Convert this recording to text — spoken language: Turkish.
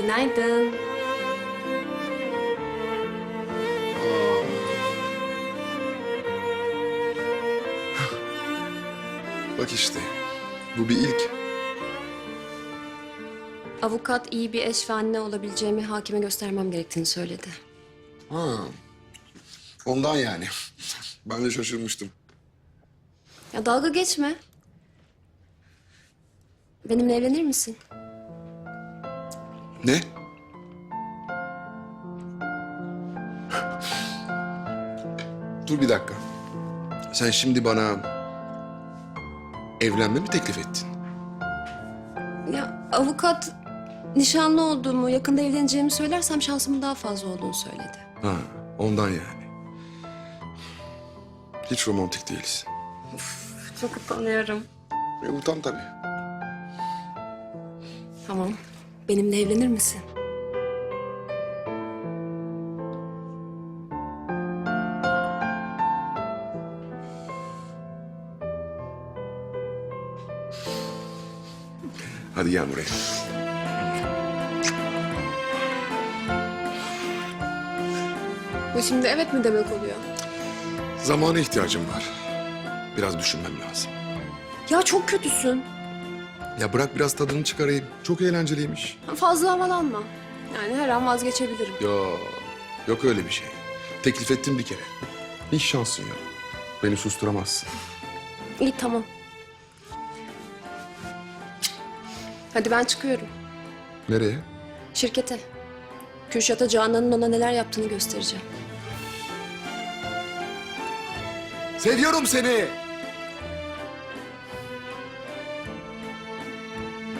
Günaydın. Bak işte. Bu bir ilk. Avukat iyi bir eş ve anne olabileceğimi hakime göstermem gerektiğini söyledi. Ha. Ondan yani. Ben de şaşırmıştım. Ya dalga geçme. Benimle evlenir misin? Ne? Dur bir dakika. Sen şimdi bana evlenme mi teklif ettin? Ya avukat nişanlı olduğumu, yakında evleneceğimi söylersem şansımın daha fazla olduğunu söyledi. Ha, ondan yani. Hiç romantik değilsin. Çok utanıyorum. E, utan tabii. Tamam. Benimle evlenir misin? Hadi gel buraya. Bu şimdi evet mi demek oluyor? Zamana ihtiyacım var. Biraz düşünmem lazım. Ya çok kötüsün. Ya bırak biraz tadını çıkarayım. Çok eğlenceliymiş. Fazla havalanma. Yani her an vazgeçebilirim. Yok, yok öyle bir şey. Teklif ettim bir kere. Hiç şansın yok. Beni susturamazsın. İyi tamam. Hadi ben çıkıyorum. Nereye? Şirkete. Kürşat'a Canan'ın ona neler yaptığını göstereceğim. Seviyorum seni.